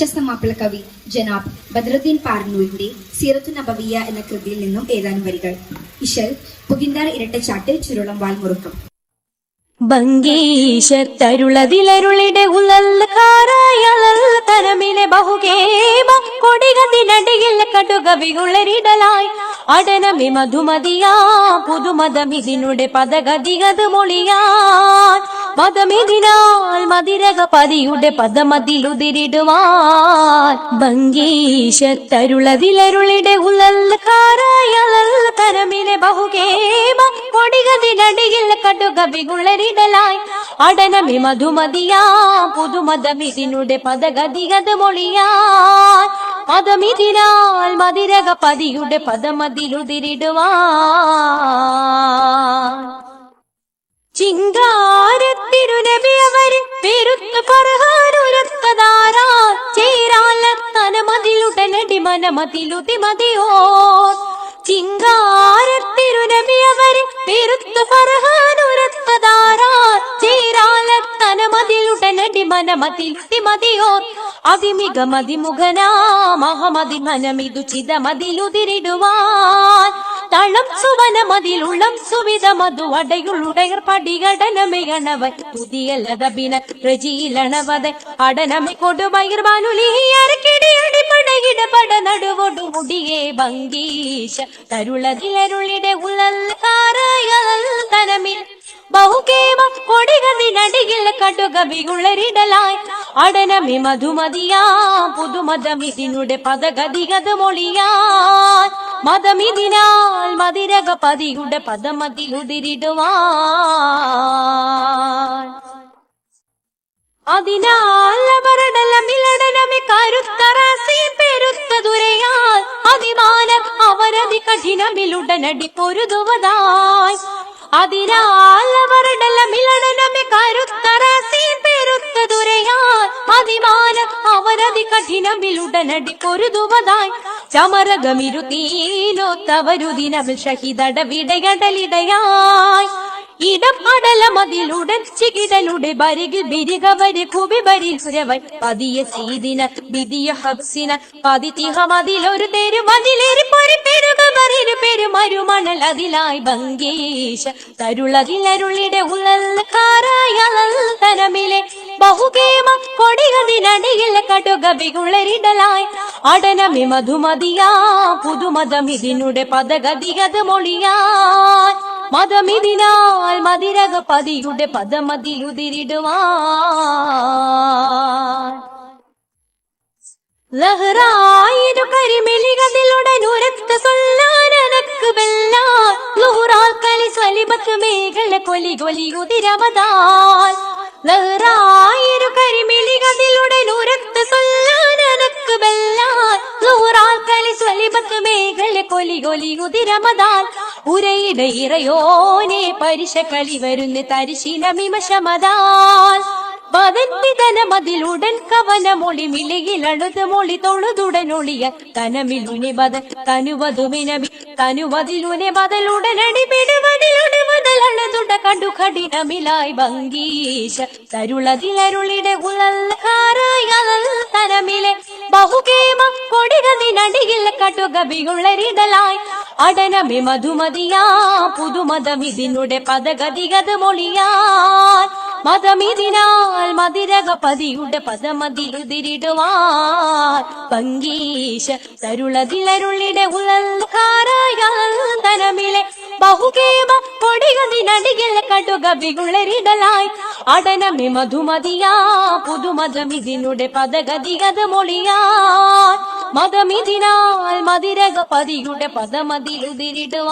പ്രശസ്ത മാപ്പിള കവി ജനാബ് ബദ്രുദ്ദീൻ പാർനൂരിന്റെ സീറത്തു നബവിയ എന്ന കൃതിയിൽ നിന്നും ഏതാനും വരികൾ. ഇശൽ പുകിന്താർ ഇരട്ടച്ചാട്ട് ചുരുളം വാൽമുറുക്കം ഭംഗീശത്തരുളതിലരുളിടെ ഉള്ളൽക്കാരായളൽ തരമിലെ ബഹുകേമ കൊടികതിനടിയിൽ കടുകവികുളരിടലായി അടനമി മധുമതിയാ പുതുമതമിതിനുടെ പദഗതികത് മൊളിയാൻ മതമിതിനാൽ മതിരക പതിയുടെ പദമതിലുതിരിടുവാൻ ഭംഗീശത്തരുളതിലരുളിടെ ഉള്ളൽക്കാരായളൽ തരമിലെ ബഹുകേമ കൊടികതിനടിയിൽ കടുകവികുളരിടലായി അടനമി മധുമതിയാ പുതുമതമിതിനുടെ പദഗതികത് മൊളിയാൻ പദമിതിനാൽ മതിരക പതിയുടെ പദമതിലുതിരിടുവാൻ അവർ പെരുത്ത് പറഹാനുരത്തതാരാ ചേരാലത്തന മതിലുടനടി മനമതിലുതി മതിയോ ചിങ്കാരത്തിരുനബി അവര് പെരുത്ത് പറഹാനുരത്തതാരാ ചേരാലത്തന മതിലുടനടി മനമതിലുതി മതിയോ അതിമിക മതിമുഖനാ മഹമതി മനമിതു ചിതമതിലുതിരിടുവാൻ തളം മതിലുള്ളം സുവിധ മധു അടയുള്ളുടയർ പടികടനമയണവൻ പുതിയ ലതബിന പ്രജീലണവത അടനമെ കൊടുമയിർ ബാനുലിയരക്കിടിയടി പടയിട പട നടുവൊടു മുടിയേ ഭംഗീശ. തരുളതിലരുളിടെ ഉള്ളൽക്കാരയൽ തനമിൽ. ബഹുകേമ കൊടികതിനടിയിൽ കടുകവികുളരിടലായി അടനമി മധുമതിയാ പുതുമതമിതിനുടെ പദഗതികത് മൊളിയാൻ മതമിതിനാൽ മതിരക പതിയുടെ പദമതിലുതിരിടുവാൻ അതിനാൽ അവരതി കഠിനമിലുടനടി പൊരുതുവതായി. അവരതി കഠിനമിലുടനടി പൊരുതുവതായി. ചമരകമിരുത്തീനൊത്തവരുദിനമിൽ ഷഹിദട ഷഹിതടവിടയടലിടയായി ഇടപടല മതിലുടൻ ചികിടലുടെ ബരികിൽ ബിരികവര് കുബിബരി ബരിഹുരവൻ പതിയ സീതിന വിധിയ ഹബ്സിന പതിത്തിഹ മതിലൊരു തെരു മതിലേറി ബറിരു പെരുമരുമണൽ അതിലായി ഭംഗീശ. തരുളതിലരുളിടെ ഉള്ളൽക്കാരായ തനമിലെ ബഹുകേമ കൊടികതിനടിയിൽ കടുകബികുളരിടലായി അടനമി മധുമതിയാ പുതുമതമിതിനുടെ പദഗതികത് മൊഴിയാൻ. മതമിതിനാൽ മതിരക പതിയുടെ പദമതിലുതിരിടുവാൻ ലഹറായിരു കൊലി ഉതിരമതാൽ ഉരയിട ഇറയോനെ പരിശ കളി വരുന്ന തരിശിന വിമശമതാൽ പതന്തിതന മതിലുടൻ കവന മൊളി മിലകിലഴുത് മൊളി തൊഴുതുടനൊളിയ തനമിലുനെ ബദൽ തനുവതുമിനബി തനുവതിലുനെ ബദലുടനടി പെരുവതിലുടെ മുതൽ അഴുതുട കടു കഠിനമിലായി ഭംഗീശ തരുളതിലരുളിടെ തനമിലെ ബഹുകേമ കൊടികതിനടിയിൽ കടുകബികുള്ളരിടലായി അടനമി മധുമതിയാ പുതുമതമിതിനുടെ പദഗതികത് മൊളിയാൻ മതമിതിനാൽ മതിരക പതിയുടെ പദമതിലുതിരിടുവാൻ ഭംഗീശ തരുളതിലരുളിടെ ഉള്ളൽക്കാരായ തനമിലെ ബഹുകേമ കൊടികതിനടിയിൽ കടുകബികുളരിടലായി അടനമി മധുമതിയാ പുതുമതമിതിനുടെ പദഗതികത് മൊളിയാൻ മതമിതിനാൽ മതിരക പതിയുടെ പദമതിലുതിരിടുവാൻ